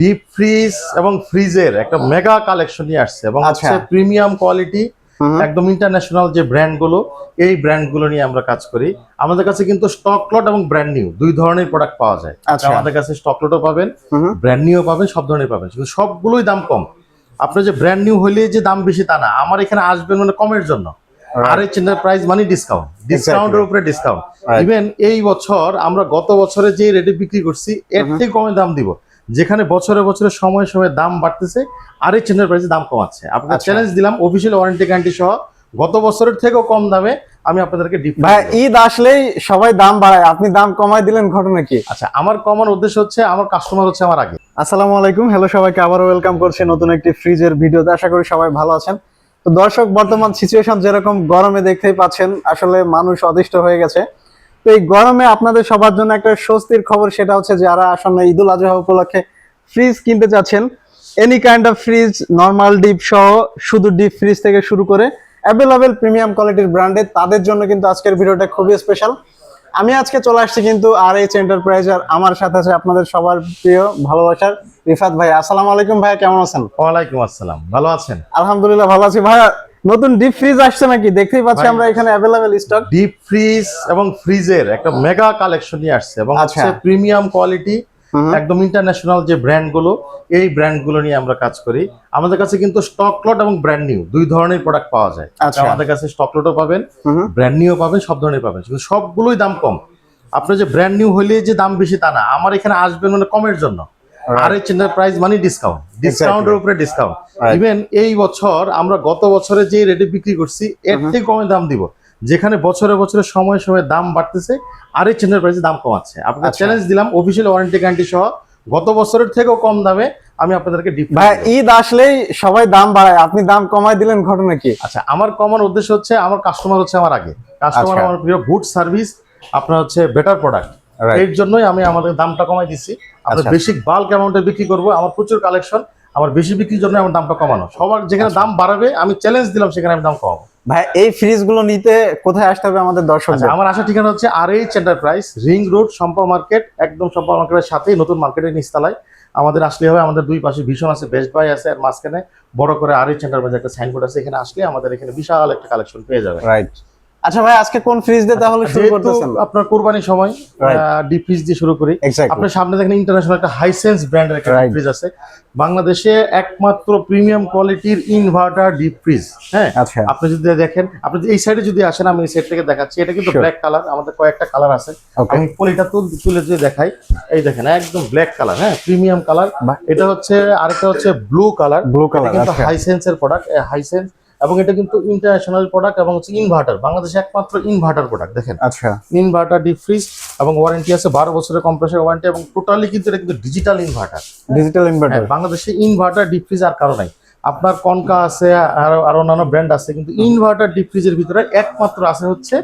Deep fridge এবং ফ্রিজের একটা মেগা কালেকশন নিয়ে আসছে এবং আচ্ছা। হচ্ছে প্রিমিয়াম কোয়ালিটি। একদম ইন্টারন্যাশনাল যে ব্র্যান্ডগুলো এই ব্র্যান্ডগুলো নিয়ে আমরা কাজ করি। আমাদের কাছে কিন্তু স্টক লট এবং ব্র্যান্ড নিউ দুই ধরনের প্রোডাক্ট পাওয়া যায়। আচ্ছা। আমাদের কাছে স্টক লটও পাবেন ব্র্যান্ড নিউ পাবেন সব ধরনের পাবেন। কিন্তু সবগুলোই দাম কম। আপনার যে ব্র্যান্ড নিউ হলে যে দাম বেশি তা না। আমার এখানে আসবেন মানে কমের জন্য। আর এইচ প্রাইস মানে ডিসকাউন্ট ডিসকাউন্টের উপরে ডিসকাউন্ট ইভেন এই বছর আমরা গত বছরে যে রেটে বিক্রি করছি এর থেকে কমে দাম দিব। যেখানে বছরে বছরে সময় সময় দাম বাড়তেছে আর এই চেনের প্রাইসে দাম কমাচ্ছে। আচ্ছা। চ্যালেঞ্জ দিলাম অফিসিয়াল ওয়ারেন্টি গ্যারান্টি সহ গত বছরের থেকেও কম দামে আমি আপনাদেরকে ভাই ঈদ আসলেই সবাই দাম বাড়ায়। আপনি দাম কমায় দিলেন ঘটনা কি? আচ্ছা আমার কমার উদ্দেশ্য হচ্ছে আমার কাস্টমার হচ্ছে আমার আগে। আসসালামু আলাইকুম হ্যালো সবাইকে আবারও ওয়েলকাম করছি নতুন একটি ফ্রিজের ভিডিওতে। আশা করি সবাই ভালো আছেন। তো দর্শক বর্তমান সিচুয়েশন যেরকম গরমে দেখতেই পাচ্ছেন আসলে মানুষ অতিষ্ঠ হয়ে গেছে। তো এই গরমে আপনাদের সবার জন্য একটা স্বস্তির খবর সেটা হচ্ছে যারা আসন্ন ঈদুল আজহা উপলক্ষে ফ্রিজ কিনতে চাচ্ছেন any kind of fridge normal deep সহ শুধু ডিপ ফ্রিজ থেকে শুরু করে অ্যাভেলেবেল প্রিমিয়াম কোয়ালিটির ব্র্যান্ডের তাদের জন্য কিন্তু আজকের ভিডিওটা খুবই স্পেশাল আমি আজকে চলে আসছি কিন্তু আর এইচ এন্টারপ্রাইজ আর আমার সাথে আছে আপনাদের সবার প্রিয় ভালোবাসার রিফাত ভাই। আসসালামু আলাইকুম ভাইয়া কেমন আছেন? ওয়ালাইকুম আসসালাম ভালো আছেন? আলহামদুলিল্লাহ ভালো আছি ভাইয়া। নতুন ডিপ ফ্রিজ আসছে নাকি? দেখতেই পাচ্ছি আমরা এখানে অ্যাভেলেবেল স্টক ডিপ ফ্রিজ এবং ফ্রিজের একটা মেগা কালেকশন নিয়ে আসছে এবং। হচ্ছে প্রিমিয়াম কোয়ালিটি একদম ইন্টারন্যাশনাল যে ব্র্যান্ডগুলো এই ব্র্যান্ডগুলো নিয়ে আমরা কাজ করি। আমাদের কাছে কিন্তু স্টক লট এবং ব্র্যান্ড নিউ দুই ধরনের প্রোডাক্ট পাওয়া যায়। আচ্ছা। আমাদের কাছে স্টক লটও পাবেন ব্র্যান্ড নিউ পাবেন সব ধরনের পাবেন। কিন্তু সবগুলোই দাম কম। আপনার যে ব্র্যান্ড নিউ হলে যে দাম বেশি তা না। আমার এখানে আসবেন মানে কমের জন্য। আর এই প্রাইস মানে ডিসকাউন্ট ডিসকাউন্টের উপরে ডিসকাউন্ট ইভেন এই বছর আমরা গত বছরে যে রেটে বিক্রি করছি এর থেকে কমে দাম দিব। যেখানে বছরে বছরে সময় সময় দাম বাড়তেছে আর এই চেনের প্রাইসে দাম কমাচ্ছে। আপনাকে। চ্যালেঞ্জ দিলাম অফিসিয়াল ওয়ারেন্টি গ্যারান্টি সহ গত বছরের থেকেও কম দামে আমি আপনাদেরকে ভাই ঈদ আসলেই সবাই দাম বাড়ায়। আপনি দাম কমায় দিলেন ঘটনা কি? আচ্ছা আমার কমার উদ্দেশ্য হচ্ছে আমার কাস্টমার হচ্ছে আমার আগে। কাস্টমার আচ্ছা। আমার প্রিয় গুড সার্ভিস আপনার হচ্ছে বেটার প্রোডাক্ট. এর জন্যই আমি আমাদের দামটা কমাই দিচ্ছি আপনার বেশি বাল্ক অ্যামাউন্টে বিক্রি করব আমার প্রচুর কালেকশন আমার বেশি বিক্রির জন্য আমার দামটা কমানো। সবার যেখানে আচ্ছা। দাম বাড়াবে আমি চ্যালেঞ্জ দিলাম সেখানে আমি দাম কমাবো। ভাই এই ফ্রিজগুলো নিতে কোথায় আসতে হবে আমাদের দর্শক আচ্ছা আমার আশা ঠিকানা হচ্ছে R H enterprise ring road Sampa market একদম সম্পা মার্কেটের সাথেই নতুন মার্কেটের নিচতলায়। আমাদের আসলে হবে আমাদের দুই পাশে ভীষণ আছে বেস্ট বাই আছে আর মাঝখানে বড় করে আর এইচ এন্টারপ্রাইজ একটা সাইনবোর্ড আছে এখানে আসলে আমাদের এখানে বিশাল একটা কালেকশন পেয়ে যাবে। রাইট আচ্ছা ভাই আজকে কোন ফ্রিজ দিয়ে তাহলে শুরু করতেছেন? আপনার কোরবানির সময়. ডিপ ফ্রিজ দিয়ে শুরু করি। আপনার সামনে দেখেন ইন্টারন্যাশনাল একটা হাইসেন্স ব্র্যান্ডের একটা ফ্রিজ আছে। বাংলাদেশে একমাত্র প্রিমিয়াম কোয়ালিটির ইনভার্টার ডিপ ফ্রিজ হ্যাঁ? আচ্ছা। আপনি যদি দেখেন আপনি এই সাইডে যদি আসেন আমি এই সাইড থেকে দেখাচ্ছি। এটা কিন্তু ব্ল্যাক কালার আমাদের কয়েকটা কালার আছে। আমি পলিটা তুলে যদি দেখাই এই দেখেন একদম ব্ল্যাক কালার হ্যাঁ? Premium colour. এটা হচ্ছে আরেকটা হচ্ছে ব্লু কালার ব্লু কালার কিন্তু হাইসেন্সের প্রোডাক্ট হাইসেন্স এবং এটা কিন্তু ইন্টারন্যাশনাল প্রোডাক্ট এবং হচ্ছে ইনভার্টার বাংলাদেশে একমাত্র ইনভার্টার প্রোডাক্ট দেখেন। আচ্ছা। ইনভার্টার ডিপ ফ্রিজ এবং ওয়ারেন্টি আছে বারো বছরের কম্প্রেসার ওয়ারেন্টি এবং টোটালি কিন্তু এটা কিন্তু ডিজিটাল ইনভার্টার ডিজিটাল ইনভার্টার বাংলাদেশে ইনভার্টার ডিপ ফ্রিজ আর কারও নাই। আপনার কনকা আছে আর আর অন্যান্য ব্র্যান্ড আছে কিন্তু ইনভার্টার ডিপ ফ্রিজের ভিতরে একমাত্র আছে হচ্ছে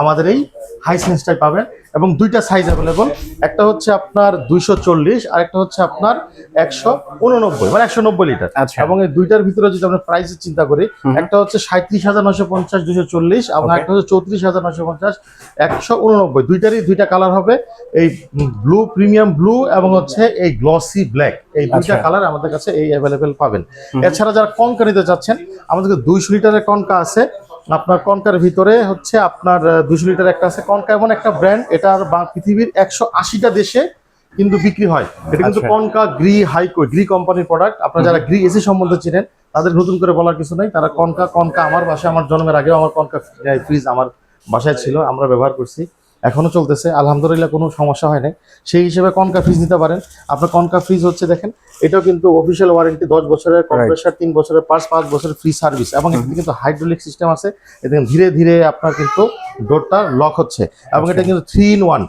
আমাদের এই হাইসেন্সটাই পাবেন। এবং দুইটা সাইজ অ্যাভেলেবল একটা হচ্ছে আপনার দুইশো চল্লিশ আর একটা হচ্ছে আপনার একশো উননব্বই মানে একশো নব্বই লিটার আচ্ছা। এবং এই দুইটার ভিতরে যদি আমরা প্রাইসের চিন্তা করি একটা হচ্ছে সাঁত্রিশ হাজার নশো পঞ্চাশ দুশো চল্লিশ এবং একটা হচ্ছে চৌত্রিশ হাজার নশো পঞ্চাশ একশো উননব্বই। দুইটারই দুইটা কালার হবে এই ব্লু প্রিমিয়াম ব্লু এবং হচ্ছে এই গ্লসি ব্ল্যাক এই দুইটা আচ্ছা। কালার আমাদের কাছে এই অ্যাভেলেবেল পাবেন। এছাড়া যারা কনকা নিতে চাচ্ছেন আমাদের দুইশো লিটারের কনকা আছে। আপনার কনকার ভিতরে হচ্ছে আপনার দুশো লিটার একটা আছে। কনকা এমন একটা ব্র্যান্ড এটা পৃথিবীর একশো আশিটা দেশে কিন্তু বিক্রি হয়। এটা কিন্তু আচ্ছা। কনকা গ্রি হাইকো গ্রি কোম্পানির প্রোডাক্ট আপনারা যারা গ্রি এসি সম্বন্ধে চিনেন তাদের নতুন করে বলার কিছু নাই। তারা কনকা কনকা আমার বাসায় আমার জন্মের আগেও আমার কনকা ফ্রিজ আমার বাসায় ছিল আমরা ব্যবহার করছি। এখনও চলতেছে। আলহামদুলিল্লাহ কোনো সমস্যা হয় নাই। সেই হিসেবে কনকা ফ্রিজ নিতে পারেন। আপনার কনকা ফ্রিজ হচ্ছে দেখেন এটাও কিন্তু অফিসিয়াল ওয়ারেন্টি দশ বছরের কম্প্রেসার তিন বছরের পাঁচ পাঁচ বছরের ফ্রি সার্ভিস এবং এটাতে কিন্তু হাইড্রোলিক সিস্টেম আছে। এটা ধীরে ধীরে আপনার কিন্তু ডোরটা লক হচ্ছে। এবং এটা কিন্তু থ্রি ইন ওয়ান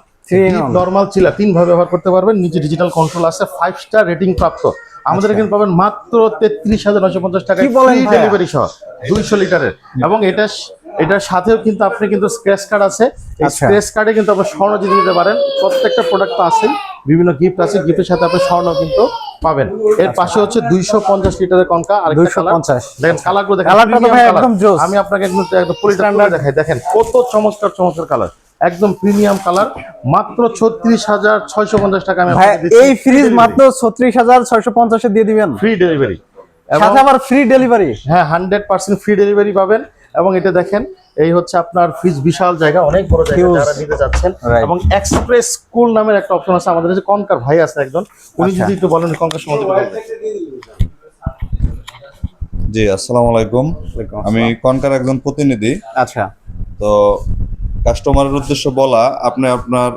নর্মাল চিলা তিন ভাবে ব্যবহার করতে পারবেন। নিচে ডিজিটাল কন্ট্রোল আছে ফাইভ স্টার রেটিং প্রাপ্ত। আমাদের এখানে পাবেন মাত্র তেত্রিশ হাজার নশো পঞ্চাশ টাকা? ডেলিভারি সহ দুইশো লিটারের। এবং এটা এটার সাথেও কিন্তু আপনি কিন্তু স্ক্র্যাচ কার্ড আছে। এই আচ্ছা। স্ক্র্যাচ কার্ডে কিন্তু আপনি স্বর্ণ জিতে দিতে পারেন। প্রত্যেকটা প্রোডাক্ট তো আছেই। বিভিন্ন গিফট আছে। গিফটের সাথে আপনি স্বর্ণ কিন্তু পাবেন। এর আচ্ছা। পাশে হচ্ছে দুইশো পঞ্চাশ লিটারের কনকা আর দুইশো পঞ্চাশ। দেখেন কালারগুলো দেখেন। একদম জোস। আমি আপনাকে একদম দেখাই। দেখেন কত চমৎকার চমৎকার কালার একদম প্রিমিয়াম কালার মাত্র ছত্রিশ হাজার ছয়শো পঞ্চাশ টাকা আমি। এই ফ্রিজ মাত্র ছত্রিশ হাজার ছয়শো পঞ্চাশে দিয়ে দিবেন। ফ্রি ডেলিভারি সাথে আবার ফ্রি ডেলিভারি হ্যাঁ হান্ড্রেড পার্সেন্ট ফ্রি ডেলিভারি পাবেন। এবং এটা দেখেন এই হচ্ছে আপনার ফ্রিজ বিশাল জায়গা অনেক বড় জায়গা যারা নিতে যাচ্ছেন। এবং এক্সপ্রেস কুল নামের একটা অপশন আছে আমাদের কাছে কনকার ভাই আছে একজন উনি আচ্ছা। যদি একটু বলেন কনকার সম্বন্ধে জি আসসালামু আলাইকুম। আমি কনকার একজন প্রতিনিধি। আচ্ছা। তো কাস্টমারের উদ্দেশ্য বলা আপনি আপনার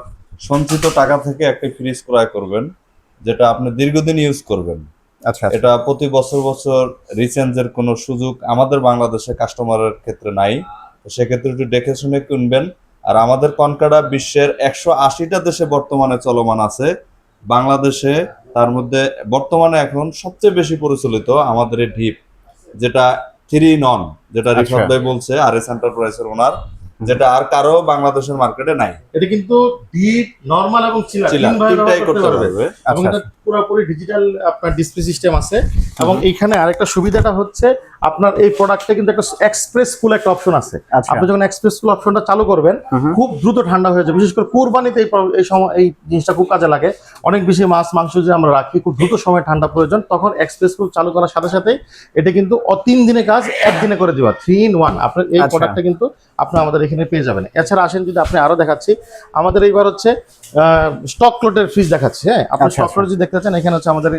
সঞ্চিত টাকা থেকে একটি ফ্রিজ ক্রয় করবেন যেটা আপনি দীর্ঘদিন ইউজ করবেন। এটা প্রতি বছর বছর রিচেঞ্জের কোনো সুযোগ আমাদের বাংলাদেশে কাস্টমারের ক্ষেত্রে নাই। তো সেক্ষেত্রে একটু দেখে শুনে কিনবেন। আর আমাদের কনকাডা বিশ্বের একশো আশিটা দেশে বর্তমানে চলমান আছে। বাংলাদেশে তার মধ্যে বর্তমানে এখন সবচেয়ে বেশি পরিচালিত আমাদের এই ঢিপ যেটা থ্রি নন যেটা রিফাত আচ্ছা। ভাই বলছে আর এস এন্টারপ্রাইজের ওনার যেটা আর কারও বাংলাদেশের মার্কেটে নাই। এটা কিন্তু ডিপ নরমাল এবং চিলার চিলা তিনটাই করতে পারবে। এবং আচ্ছা। এটা পুরোপুরি ডিজিটাল আপনার ডিসপ্লে সিস্টেম আছে। এবং এইখানে আরেকটা সুবিধাটা হচ্ছে আপনার এই প্রোডাক্টে কিন্তু একটা এক্সপ্রেস ফুল একটা অপশন আছে। আচ্ছা। আপনি যখন এক্সপ্রেস ফুল অপশনটা চালু করবেন খুব দ্রুত ঠান্ডা হয়ে যাবে। বিশেষ করে কোরবানিতে এই সময় এই জিনিসটা খুব কাজে লাগে। অনেক বেশি মাছ মাংস যে আমরা রাখি খুব দ্রুত সময় ঠান্ডা প্রয়োজন তখন এক্সপ্রেস ফুল চালু করার সাথে সাথে এটা কিন্তু অ তিন দিনে কাজ একদিনে করে দেওয়া। থ্রি ইন ওয়ান আপনার এই আচ্ছা। প্রোডাক্টটা কিন্তু আপনি আমাদের এখানে পেয়ে যাবেন। এছাড়া আসেন যদি আপনি আরও দেখাচ্ছি আমাদের এইবার হচ্ছে স্টক ক্লোটের ফ্রিজ দেখাচ্ছি হ্যাঁ? আপনি আচ্ছা, স্টক ক্লোট যদি দেখতে চান এখানে হচ্ছে আমাদের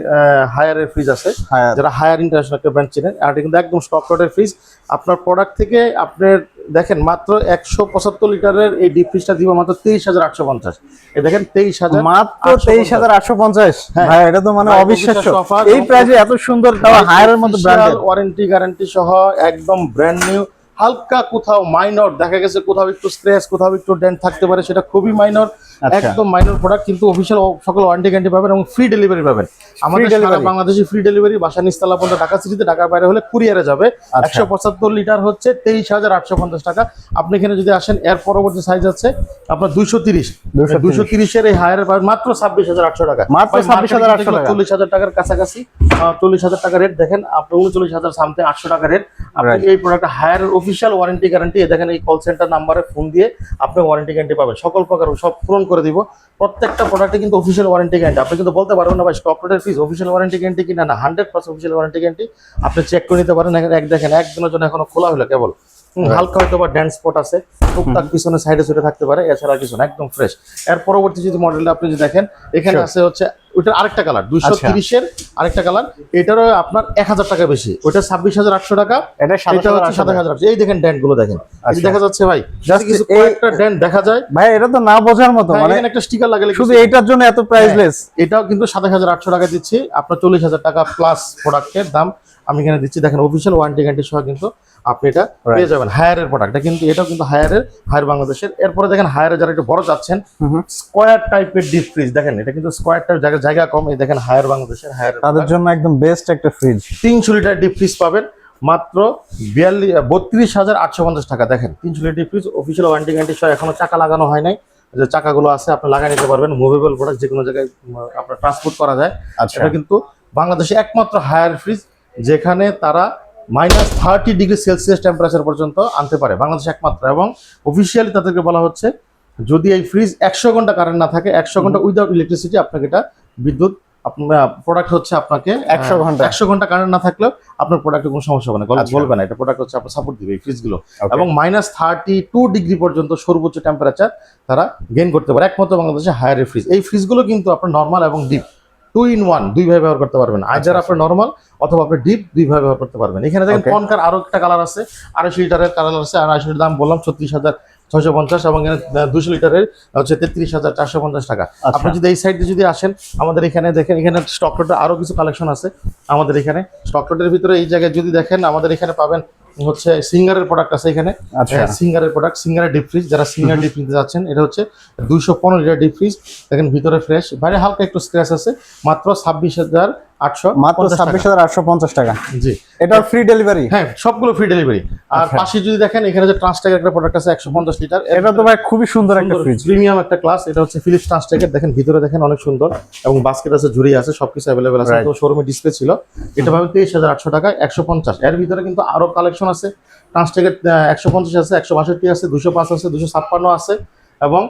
হায়ারের ফ্রিজ আছে। যারা হায়ার ইন্টারন্যাশনাল একটা ব্র্যান্ড চিনেন আর কিন্তু একদম স্টক লটের ফ্রিজ আপনার প্রোডাক্ট থেকে আপনার দেখেন মাত্র একশো পঁচাত্তর লিটারের এই ডিপ ফ্রিজটা দিব মাত্র তেইশ হাজার আটশো পঞ্চাশ। এই দেখেন তেইশ হাজার মাত্র তেইশ হাজার আটশো পঞ্চাশ। হ্যাঁ। এটা তো মানে অবিশ্বাস্য। এই প্রাইজে এত সুন্দর তাও হায়ারের মধ্যে ব্র্যান্ডেড ওয়ারেন্টি গ্যারান্টি সহ একদম ব্র্যান্ড নিউ হালকা কোথাও মাইনর দেখা গেছে কোথাও একটু স্ক্র্যাচ কোথাও একটু ডেন্ট থাকতে পারে সেটা খুবই মাইনর আচ্ছা। একদম মাইনর প্রোডাক্ট কিন্তু অফিসিয়াল সকল ওয়ারেন্টি গ্যারান্টি পাবেন এবং ফ্রি ডেলিভারি পাবেন। আমাদের সারা বাংলাদেশে ফ্রি ডেলিভারি বাসা নিস্তালা পর্যন্ত ঢাকা সিটিতে ঢাকার বাইরে হলে কুরিয়ারে যাবে। আচ্ছা। একশো পঁচাত্তর লিটার হচ্ছে তেইশ হাজার আটশো পঞ্চাশ টাকা। আপনি এখানে যদি আসেন এর পরবর্তী সাইজ আছে আপনার দুইশো তিরিশ। 230 দুইশো তিরিশের এই হায়ার পাবেন মাত্র ছাব্বিশ হাজার আটশো টাকা। মাত্র ভাই, 26,800 marketing টাকা। চল্লিশ হাজার টাকার কাছাকাছি। চল্লিশ হাজার টাকা রেট দেখেন আপনি উনচল্লিশ হাজার সামথিং আটশো টাকা রেট আপনি এই product Haier official warranty guarantee দেখেন এই কল সেন্টার নাম্বারে ফোন দিয়ে আপনি ওয়ারেন্টি গ্যারান্টি পাবেন। সকল প্রকার সব পূরণ করে দিব। প্রত্যেকটা প্রোডাক্টে কিন্তু অফিসিয়াল ওয়ারেন্টি গ্যারান্টি আপনি কিন্তু বলতে পারবেন না ভাই স্টক প্রোডাক্ট ফিস অফিসিয়াল ওয়ারেন্টি গ্যারান্টি কিনা না hundred percent official warranty guarantee আপনি চেক করে নিতে পারেন। এক দেখেন, একদিনের জন্য এখনও খোলা হলো কেবল। হালকা হয়তো বা ড্যান্স স্পট আছে। টুকটাক পিছনে সাইডে সুইডে থাকতে পারে এছাড়া কিছু না একদম ফ্রেশ এর পরবর্তী যদি মডেলটা আপনি যদি দেখেন এখানে আছে হচ্ছে ওইটার আরেকটা কালার দুইশো আচ্ছা। তিরিশের আরেকটা কালার এটারও আপনার এক হাজার টাকা বেশি। ওটা ছাব্বিশ হাজার আটশো টাকা এটা হচ্ছে সাতাশ হাজার এই দেখেন ড্যান্টগুলো দেখেন। আচ্ছা। দেখা যাচ্ছে ভাই কিছু কয়েকটা ড্যান্ট দেখা যায় ভাই এটা তো না বোঝার মতো হ্যাঁ, মানে একটা স্টিকার লাগালে শুধু এটার জন্য এত প্রাইসলেস এটাও কিন্তু সাতাশ হাজার আটশো টাকা দিচ্ছি। আপনার চল্লিশ হাজার টাকা প্লাস প্রোডাক্টের দাম। আমি এখানে দিচ্ছি দেখেন অফিসিয়াল ওয়ারেন্টি গ্যারান্টি সহ কিন্তু আপনি এটা পেয়ে যাবেন। হায়ারের প্রোডাক্টটা কিন্তু এটাও কিন্তু হায়ারের হায়ার বাংলাদেশের। এরপরে দেখেন হায়ারে যারা একটু বড় চাচ্ছেন স্কোয়ার টাইপের ডিপ ফ্রিজ দেখেন এটা কিন্তু স্কোয়ার টাইপ জায়গা জায়গা কম। এই দেখেন হায়ার বাংলাদেশের হায়ার তাদের জন্য একদম বেস্ট একটা ফ্রিজ তিনশো লিটার ডিপ ফ্রিজ পাবেন। মাত্র বিয়াল্লিশ বত্রিশ হাজার আটশো পঞ্চাশ টাকা। দেখেন তিনশো litre deep fridge official warranty guarantee সহ এখনও চাকা লাগানো হয় নাই। যে চাকাগুলো আছে আপনি লাগিয়ে নিতে পারবেন। মুভেবল প্রোডাক্ট যে কোনো জায়গায় আপনার ট্রান্সপোর্ট করা যায়। আচ্ছা। এটা কিন্তু বাংলাদেশে একমাত্র হায়ার ফ্রিজ যেখানে তারা minus thirty degree Celsius temperature পর্যন্ত আনতে পারে বাংলাদেশে একমাত্র। এবং অফিসিয়ালি তাদেরকে বলা হচ্ছে যদি এই ফ্রিজ একশো ঘণ্টা কারেন্ট না থাকে একশো ঘণ্টা উইদাউট ইলেকট্রিসিটি আপনাকে এটা বিদ্যুৎ প্রোডাক্ট হচ্ছে আপনাকে 100 ঘণ্টা। একশো ঘণ্টা কারেন্ট না থাকলেও আপনার প্রোডাক্টে কোনো সমস্যা হবে না। আচ্ছা। বলবে না এটা প্রোডাক্ট হচ্ছে আপনার সাপোর্ট দিবে এই ফ্রিজগুলো এবং মাইনাস থার্টি টু ডিগ্রি পর্যন্ত সর্বোচ্চ টেম্পারেচার তারা গেইন করতে পারে। একমাত্র বাংলাদেশে হায়ার ফ্রিজ এই ফ্রিজগুলো কিন্তু আপনার নর্মাল এবং ডিপ টু ইন ওয়ান দুইভাবে ব্যবহার করতে পারবেন। আইদার আপনার নর্মাল অথবা আপনি ডিপ দুইভাবে ব্যবহার করতে পারবেন। এখানে দেখেন. কনকার আরও একটা কালার আছে আড়াইশো লিটারের কালার আছে আর আড়াইশো দাম বললাম ছত্রিশ হাজার ছয়শো পঞ্চাশ এবং এখানে দুশো লিটারের হচ্ছে তেত্রিশ হাজার চারশো পঞ্চাশ টাকা। আচ্ছা। আপনি যদি এই সাইডে যদি আসেন আমাদের এখানে দেখেন এখানে স্টক রোডে আরও কিছু কালেকশন আছে আমাদের এখানে। স্টক রোডের ভিতরে এই জায়গায় যদি দেখেন আমাদের এখানে পাবেন হচ্ছে সিঙ্গারের প্রোডাক্ট আছে এখানে। আচ্ছা। সিঙ্গারের প্রোডাক্ট সিঙ্গারের ডিপ ফ্রিজ যারা সিঙ্গার ডিপ ফ্রিজ যাচ্ছেন এটা হচ্ছে দুইশো পনেরো লিটার ডিপ ফ্রিজ দেখেন ভিতরে ফ্রেশ বাইরে হালকা একটু স্ক্র্যাচ আছে মাত্র ছাব্বিশ হাজার আটশো মাত্র ছাব্বিশ হাজার আটশো পঞ্চাশ টাকা। জি। এটার ফ্রি ডেলিভারি হ্যাঁ সবগুলো ফ্রি ডেলিভারি আর আচ্ছা। পাশে যদি দেখেন এখানে যে ট্রান্সটেকের একটা প্রোডাক্ট আছে একশো পঞ্চাশ লিটার এটা তো ভাই খুবই সুন্দর একটা ফ্রিজ প্রিমিয়াম একটা ক্লাস এটা হচ্ছে ফিলিপস ট্রান্সটেকের দেখেন ভিতরে দেখেন অনেক সুন্দর। এবং বাস্কেট আছে ঝুড়ি আছে সবকিছু অ্যাভেলেবেল আছে। Right. তো শোরুমে ডিসপ্লে ছিল। এটা তেইশ হাজার আটশো টাকা একশো পঞ্চাশ। এর ভিতরে কিন্তু আরও কালেকশন আছে। ট্রান্সটেকের একশো পঞ্চাশ আছে একশো বাষট্টি আছে দুশো পাঁচ আছে দুশো ছাপ্পান্ন আছে এবং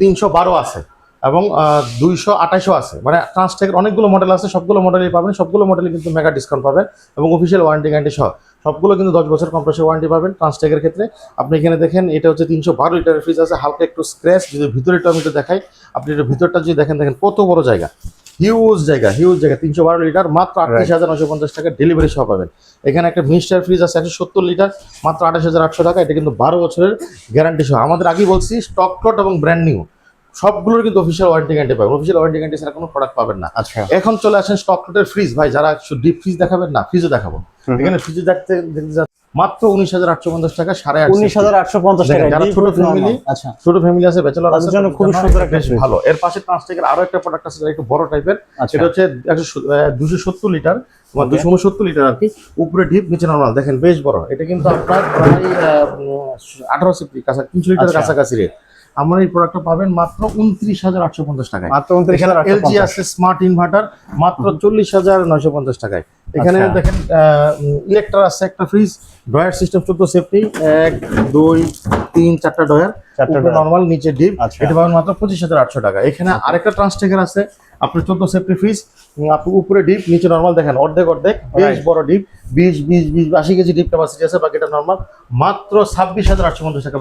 তিনশো বারো আছে। এবং দুইশো আঠাশও আছে। মানে ট্রান্সটেকের অনেকগুলো মডেল আছে সবগুলো মডেলই পাবেন সবগুলো মডেলে কিন্তু মেগা ডিসকাউন্ট পাবেন এবং অফিসিয়াল ওয়ারেন্টি গ্যারান্টি সহ। সবগুলো কিন্তু দশ বছর কম্প্রেসর ওয়ারেন্টি পাবেন ট্রান্সটেকের ক্ষেত্রে। আপনি এখানে দেখেন এটা হচ্ছে তিনশো বারো লিটারের ফ্রিজ আছে হালকা একটু স্ক্র্যাচ যদি ভিতরেটা আমি একটু দেখাই আপনি এটা ভিতরটা যদি দেখেন দেখেন কত বড় জায়গা। হিউজ জায়গা হিউজ জায়গা তিনশো বারো লিটার মাত্র আটত্রিশ হাজার নশো পঞ্চাশ টাকা ডেলিভারি সহ পাবেন। এখানে একটা মিস্টার ফ্রিজ আছে একশো সত্তর লিটার মাত্র আঠাশ হাজার আটশো টাকা এটা কিন্তু বারো বছরের গ্যারান্টি সহ। আমাদের আগেই বলছি স্টক ক্লট এবং ব্র্যান্ড নিউ সবগুলোর কিন্তু অফিসিয়াল ওয়ারেন্টি গ্যারান্টি পাবেন। অফিসিয়াল ওয়ারেন্টি গ্যারান্টি ছাড়া কোনো প্রোডাক্ট পাবেন না। আচ্ছা। এখন চলে আসেন স্টক ক্লটের ফ্রিজ ভাই যারা ডিপ ফ্রিজ দেখাবেন না ফ্রিজও দেখাবো। এখানে ফ্রিজে দেখতে দেখতে মাত্র উনিশ হাজার আটশো পঞ্চাশ টাকা সাড়ে উনিশ হাজার আটশো পঞ্চাশ টাকা যারা ছোট family, আচ্ছা। ছোট ফ্যামিলি আছে ব্যাচেলর আছে জন্য খুবই সুন্দর একটা বেশ ভালো। এর পাশে ট্রান্সটেকের আরও একটা প্রোডাক্ট আছে যেটা একটু বড় টাইপের আচ্ছা। এটা হচ্ছে একশো দুশো সত্তর লিটার বা দুশো উনসত্তর লিটার আর কি। উপরে ডিপ নিচে নর্মাল দেখেন বেশ বড়। এটা কিন্তু আপনার প্রায় আঠারো সিফটি কাছা তিনশো লিটার আচ্ছা। কাছাকাছি রেট আমার এই প্রোডাক্টটা পাবেন মাত্র উনত্রিশ হাজার আটশো পঞ্চাশ টাকায়। মাত্র উনত্রিশ হাজার এলজি আছে স্মার্ট ইনভার্টার মাত্র চল্লিশ হাজার নয়শো পঞ্চাশ টাকায়। এখানে আচ্ছা। দেখেন ইলেকট্রা আছে একটা ফ্রিজ ড্রয়ার সিস্টেম চোদ্দ সেফটি এক দুই তিন চারটা ড্রয়ার চারটা নর্মাল নিচে ডিপ আচ্ছা। এটা পাবেন মাত্র পঁচিশ হাজার আটশো টাকা। এখানে আরেকটা ট্রান্সটেকার আছে আপনার চোদ্দ সেফটি ফ্রিজ আপনি উপরে ডিপ নিচে নর্মাল দেখেন অর্ধেক অর্ধেক বেশ বড় ডিপ বিশ বিশ বিশ আশি কেজি ডিপ ক্যাপাসিটি আছে বাকিটা নর্মাল মাত্র ছাব্বিশ হাজার আটশো পঞ্চাশ টাকা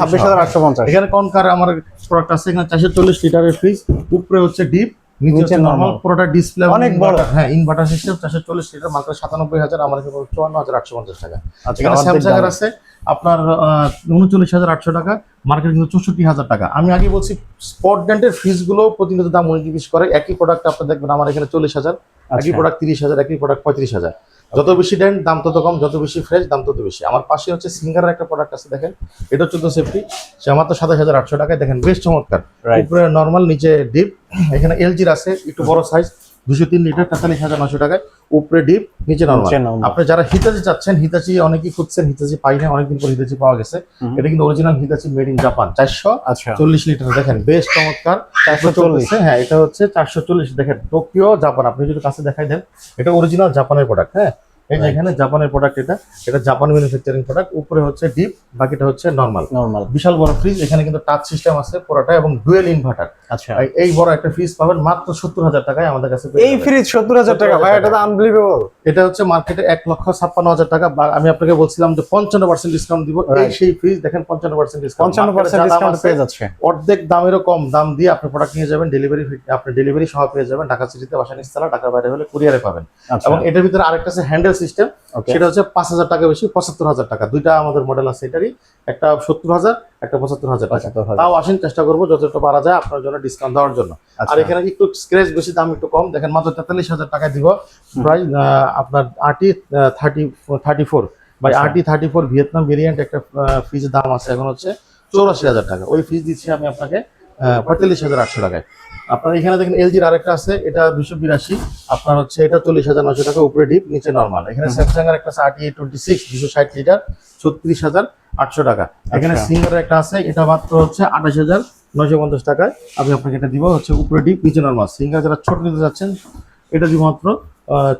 ছাব্বিশ হাজার আটশো পঞ্চাশ। এখানে কনকার আমার প্রোডাক্ট আছে এখানে চারশো চল্লিশ লিটারের ফ্রিজ উপরে হচ্ছে ডিপ নিচে নর্মাল পুরোটা ডিসপ্লে অনেক বড়। হ্যাঁ ইনভার্টার সিস্টেম চারশো চল্লিশ লিটার মাত্র সাতানব্বই হাজার আমার কাছে চুয়ান্ন হাজার আটশো পঞ্চাশ টাকা। আচ্ছা স্যামসাং এর আছে আপনার উনচল্লিশ হাজার আটশো টাকা মার্কেট কিন্তু চৌষট্টি হাজার টাকা। আমি আগে বলছি স্পট ব্র্যান্ডের ফ্রিজগুলো প্রতিনিয়ত দাম উনিশ করে। একই প্রোডাক্ট আপনার দেখবেন আমার এখানে চল্লিশ হাজার একই আচ্ছা। প্রোডাক্ট তিরিশ হাজার একই প্রোডাক্ট পঁয়ত্রিশ হাজার। যত বেশি দেন দাম তত কম যত বেশি ফ্রেশ দাম তত বেশি। আমার পাশে হচ্ছে সিঙ্গারের একটা প্রোডাক্ট আছে দেখেন। এটা চোদ্দ সেফটি সে আমার তো সাতাশ হাজার আটশো টাকায় দেখেন বেশ চমৎকার. উপরে নর্মাল নিচে ডিপ এখানে এলজির আছে একটু বড় সাইজ দুশো তিন লিটার তেতাল্লিশ হাজার নশো টাকায় উপরে ডিপ নিচে নর্মাল আপনি যারা হিতাচি চাচ্ছেন হিতাচি অনেকেই খুঁজছেন হিতাচি পাই না অনেকদিন পর হিতাচি পাওয়া গেছে। এটা কিন্তু original Hitachi made in Japan চারশো আচ্ছা। চল্লিশ লিটার দেখেন বেশ চমৎকার। চারশো চল্লিশ। হ্যাঁ এটা হচ্ছে চারশো চল্লিশ। দেখেন টোকিও জাপান আপনি যদি কাছে দেখাই দেন এটা অরিজিনাল জাপানের প্রোডাক্ট হ্যাঁ। এই যে এখানে জাপানের প্রোডাক্ট এটা এটা জাপান ম্যানুফ্যাকচারিং প্রোডাক্ট উপরে হচ্ছে ডিপ বাকিটা হচ্ছে নর্মাল নর্মাল বিশাল বড় ফ্রিজ এখানে কিন্তু টাচ সিস্টেম আছে পুরোটা এবং ডুয়েল ইনভার্টার আচ্ছা। এই বড় একটা ফ্রিজ পাবেন মাত্র সত্তর হাজার টাকায় আমাদের কাছে এই ফ্রিজ সত্তর হাজার টাকা ভাই এটা তো আনবিলিভেবল এটা হচ্ছে মার্কেটে এক লক্ষ ছাপ্পান্ন হাজার টাকা বা আমি আপনাকে বলছিলাম যে পঞ্চান্ন পার্সেন্ট ডিসকাউন্ট দিব। এই সেই ফ্রিজ দেখেন পঞ্চান্ন পার্সেন্ট ডিসকাউন্ট পঞ্চান্ন পার্সেন্ট ডিসকাউন্ট পেয়ে যাচ্ছে। অর্ধেক দামেরও কম দাম দিয়ে আপনি প্রোডাক্ট নিয়ে যাবেন ডেলিভারি আপনি ডেলিভারি সহ পেয়ে যাবেন। ঢাকা সিটিতে বাসা নিস্তালা ঢাকার বাইরে হলে কুরিয়ারে পাবেন। আচ্ছা। এবং এটার ভিতরে আরেকটা আছে হ্যান্ডেল সিস্টেম সেটা হচ্ছে পাঁচ হাজার টাকা বেশি পঁচাত্তর হাজার টাকা। দুইটা আমাদের মডেল আছে এটারই। একটা সত্তর হাজার একটা পঁচাত্তর হাজার টাকা। তাও আসেন চেষ্টা করব যতটা পারা যায় আপনার জন্য ডিসকাউন্ট দেওয়ার জন্য। আচ্ছা। আর এখানে একটু স্ক্র্যাচ বেশি দাম একটু কম। দেখেন মাত্র তেতাল্লিশ হাজার টাকা দিব। প্রায় আপনার আরটি থার্টি থার্টি ফোর। বা আচ্ছা। RT thirty four Vietnam variant একটা ফ্রিজের দাম আছে এখন হচ্ছে চৌরাশি হাজার টাকা। ওই ফ্রিজ দিচ্ছি আমি আপনাকে পঁয়তাল্লিশ হাজার আটশো টাকায়। আপনার এখানে দেখেন এলজির আরেকটা আছে এটা দুশো বিরাশি। আপনার হচ্ছে এটা চল্লিশ হাজার নশো টাকা উপরে ডিপ নিচে নর্মাল এখানে। স্যামসাং এর একটা আছে আরটি টোয়েন্টি সিক্স দুশো ষাট লিটার ছত্রিশ হাজার আটশো টাকা। এখানে সিঙ্গার একটা আছে এটা মাত্র হচ্ছে আঠাশ হাজার নয়শো পঞ্চাশ টাকায়। আমি আপনাকে এটা দিব হচ্ছে উপরে ডিপ নিচে নর্মাল সিঙ্গার যারা ছোট নিতে যাচ্ছেন এটা দিব মাত্র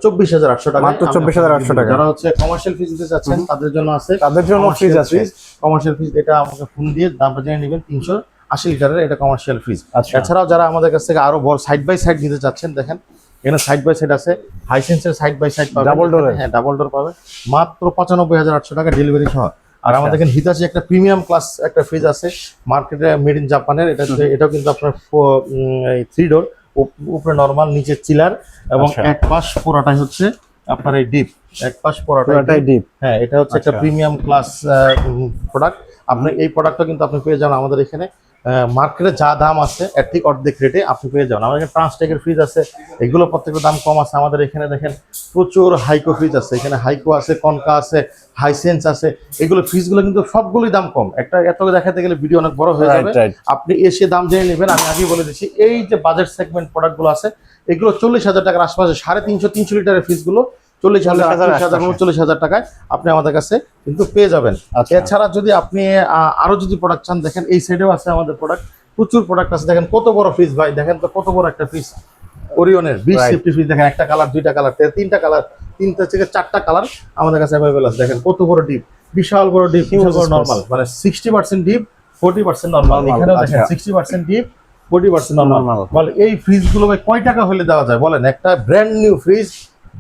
চব্বিশ হাজার আটশো টাকা মাত্র 24,800 টাকা। যারা হচ্ছে কমার্শিয়াল ফিজ দিতে চাচ্ছেন তাদের জন্য আছে তাদের জন্য ফ্রিজ আছে। কমার্শিয়াল ফ্রিজ এটা আমাকে ফোন দিয়ে দামটা জেনে নেবেন তিনশো আশি লিটারের এটা কমার্শিয়াল ফ্রিজ আচ্ছা। এছাড়াও যারা আমাদের কাছ থেকে আরও বড় সাইড বাই সাইড নিতে চাচ্ছেন দেখেন এখানে সাইড বাই সাইড আছে হাইসেন্সের সাইড বাই সাইড পাবে ডাবল এর? হ্যাঁ ডাবল ডোর পাবে মাত্র পঁচানব্বই হাজার আটশো টাকা ডেলিভারি সহ। আর আচ্ছা। আমাদের এখানে হিতাচি একটা প্রিমিয়াম ক্লাস একটা ফ্রিজ আছে মার্কেটে মেড ইন জাপানের এটা এটাও কিন্তু আপনার থ্রি ডোর উপরে নর্মাল নিচে চিলার এবং আচ্ছা। এক পাশ পুরোটাই হচ্ছে আপনার এই ডিপ এক পাশ পুরোটাই ডিপ হ্যাঁ এটা হচ্ছে একটা। প্রিমিয়াম ক্লাস প্রোডাক্ট আপনি এই প্রোডাক্টটা কিন্তু আপনি পেয়ে যান আমাদের এখানে। মার্কেটে যা দাম আছে এর ঠিক অর্ধেক রেটে আপনি পেয়ে যাবেন। আমাদের এখানে ট্রান্সটেকের ফ্রিজ আছে এগুলো প্রত্যেকটা দাম কম আছে। আমাদের এখানে দেখেন প্রচুর হাইকো ফ্রিজ আছে। এখানে হাইকো আছে কনকা আছে হাইসেন্স আছে। এগুলো ফ্রিজগুলো কিন্তু সবগুলোই দাম কম। একটা এত দেখাতে গেলে ভিডিও অনেক বড় হয়ে যাবে। আপনি এসে দাম জেনে নেবেন। আমি আগেই বলে দিচ্ছি এই যে বাজেট সেগমেন্ট প্রোডাক্টগুলো আছে এগুলো চল্লিশ হাজার টাকার আশপাশে সাড়ে তিনশো তিনশো লিটারের ফ্রিজগুলো চল্লিশ হাজার আটত্রিশ হাজার। উনচল্লিশ হাজার টাকায় আপনি আমাদের কাছে কিন্তু পেয়ে যাবেন। আচ্ছা। এছাড়া যদি আপনি আরও যদি প্রোডাক্ট চান দেখেন এই সাইডেও আছে আমাদের প্রোডাক্ট প্রচুর প্রোডাক্ট আছে। দেখেন কত বড় ফ্রিজ ভাই দেখেন তো কত বড় একটা ফ্রিজ ওরিয়নের বিশ. সেফটি ফ্রিজ দেখেন একটা কালার দুইটা কালার তিনটা কালার তিনটা থেকে চারটা কালার আমাদের কাছে অ্যাভেলেবেল আছে। দেখেন কত বড় ডিপ বিশাল বড় ডিপ বিশাল বড়. নর্মাল মানে sixty percent deep forty percent normal এখানেও দেখেন। Sixty percent deep forty percent normal বলে এই ফ্রিজগুলো ভাই কয় টাকা হলে দেওয়া যায় বলেন? একটা ব্র্যান্ড নিউ ফ্রিজ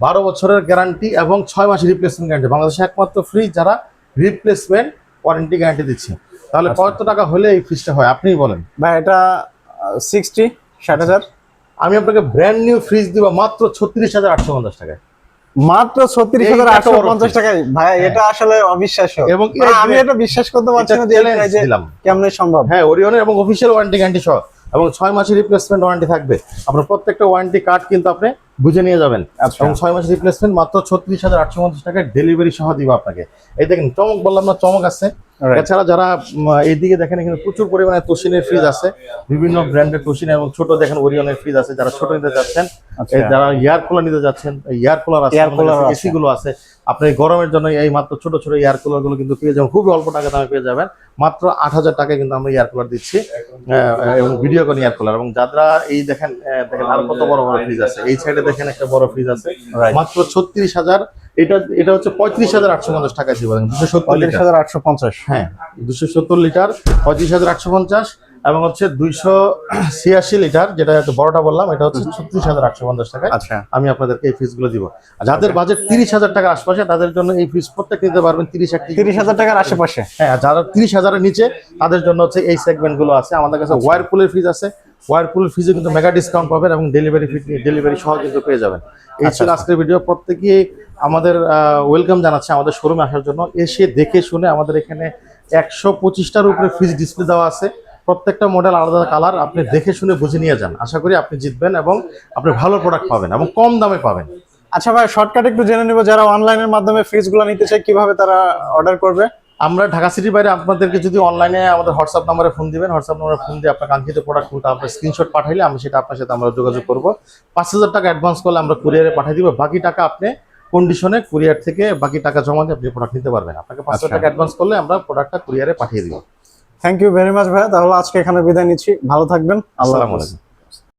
বারো বছরের গ্যারান্টি এবং ছয় মাসের রিপ্লেসমেন্ট গ্যারান্টি বাংলাদেশে একমাত্র ফ্রিজ যারা রিপ্লেসমেন্ট ওয়ারেন্টি গ্যারান্টি দিচ্ছে। তাহলে আচ্ছা। কত টাকা হলে এই ফ্রিজটা হয়? আপনিই বলেন। ভাই এটা সিক্সটি ষাট হাজার। আমি আপনাকে ব্র্যান্ড নিউ ফ্রিজ দিব মাত্র ছত্রিশ হাজার আটশো পঞ্চাশ টাকায়। মাত্র ছত্রিশ হাজার আটশো পঞ্চাশ টাকায়। ভাই এটা আসলে অবিশ্বাস্য। এবং আমি এটা বিশ্বাস করতে পারছি না যে। কেমনে সম্ভব। হ্যাঁ ওরিয়নের এবং অফিসিয়াল ওয়ারেন্টি গ্যারান্টি সহ। এবং ছয় মাসের রিপ্লেসমেন্ট ওয়ারেন্টি থাকবে। আপনার প্রত্যেকটা ওয়ারেন্টি কার্ড কিন্তু আপনি বুঝে নিয়ে যাবেন। আচ্ছা। এবং ছয় মাসের রিপ্লেসমেন্ট মাত্র ছত্রিশ হাজার আটশো পঞ্চাশ টাকা ডেলিভারি সহ দিব আপনাকে। এই দেখেন চমক বললাম না চমক আছে. এছাড়া যারা এইদিকে দেখেন এখানে প্রচুর পরিমাণে তোশিনের ফ্রিজ আছে। বিভিন্ন ব্র্যান্ডের তোশিন এবং ছোট দেখেন ওরিয়নের ফ্রিজ আছে যারা ছোট নিতে যাচ্ছেন আচ্ছা। যারা এয়ার কুলার নিতে যাচ্ছেন এয়ার কুলার আছে Air cooler আছে। এসি গুলো আছে আপনি গরমের জন্য এই মাত্র ছোট ছোট এয়ার কুলারগুলো কিন্তু পেয়ে যাবেন খুবই অল্প টাকা দামে পেয়ে যাবেন। মাত্র আট হাজার টাকায় কিন্তু আমরা এয়ার কুলার দিচ্ছি এবং ভিডিও কোন এয়ার কুলার এবং যারা এই দেখেন দেখেন আর কত বড় বড় ফ্রিজ আছে এই সাইডে দেখেন একটা বড় ফ্রিজ আছে। মাত্র ছত্রিশ হাজার এটা এটা হচ্ছে পঁয়ত্রিশ হাজার আটশো পঞ্চাশ টাকা দিব দুশো সত্তর হাজার আটশো পঞ্চাশ। হ্যাঁ দুশো সত্তর লিটার পঁয়ত্রিশ হাজার আটশো পঞ্চাশ এবং হচ্ছে দুইশো ছিয়াশি লিটার যেটা একটু বড়টা বললাম এটা হচ্ছে ছত্রিশ হাজার আটশো পঞ্চাশ টাকা আচ্ছা। আমি আপনাদেরকে এই ফ্রিজগুলো দিব। যাদের বাজেট তিরিশ হাজার টাকার আশপাশে তাদের জন্য এই ফ্রিজ প্রত্যেক নিতে পারবেন তিরিশ তিরিশ হাজার টাকার আশেপাশে? হ্যাঁ যারা তিরিশ হাজারের নিচে তাদের জন্য হচ্ছে এই সেগমেন্টগুলো আছে। আমাদের কাছে ওয়ারপুলের ফ্রিজ আছে। ওয়ারপুলের ফ্রিজে কিন্তু মেগা ডিসকাউন্ট পাবেন এবং ডেলিভারি ফি ডেলিভারি সহ কিন্তু পেয়ে যাবেন। এই ছিল আজকের ভিডিও প্রত্যেকেই আমাদের ওয়েলকাম জানাচ্ছে আমাদের শোরুমে আসার জন্য। এসে দেখে শুনে আমাদের এখানে একশো পঁচিশটার উপরে ফ্রিজ ডিসপ্লে দেওয়া আছে। প্রত্যেকটা মডেল আলাদা কালার আপনি দেখে শুনে বুঝে নিয়ে যান। আশা করি আপনি জিতবেন এবং আপনি ভালো প্রোডাক্ট পাবেন এবং কম দামে পাবেন। আচ্ছা ভাই শর্টকাট একটু জেনে নিব যারা অনলাইনের মাধ্যমে ফ্রিজগুলো নিতে চায় কীভাবে তারা অর্ডার করবে? আমরা ঢাকা সিটির বাইরে আপনাদেরকে যদি অনলাইনে আমাদের হোয়াটসঅ্যাপ নাম্বারে ফোন দিবেন হোয়াটসঅ্যাপ নাম্বারে ফোন দিয়ে আপনার কাঙ্ক্ষিত প্রোডাক্টগুলো আপনার স্ক্রিনশট পাঠাইলে আমি সেটা আপনার সাথে আমরা যোগাযোগ করব। পাঁচ হাজার টাকা অ্যাডভান্স করলে আমরা কুরিয়ারে পাঠিয়ে দিব। বাকি টাকা আপনি কন্ডিশনে কুরিয়ার থেকে বাকি টাকা জমা দিয়ে আপনি প্রোডাক্ট নিতে পারবেন। আপনাকে পাঁচ হাজার আচ্ছা। টাকা অ্যাডভান্স করলে আমরা প্রোডাক্টটা কুরিয়ারে পাঠিয়ে দিব। থ্যাংক ইউ ভেরি মাচ ভাইয়া। তাহলে আজকে এখানে বিদায় নিচ্ছি। ভালো থাকবেন। আল্লাহ আলাইকুম।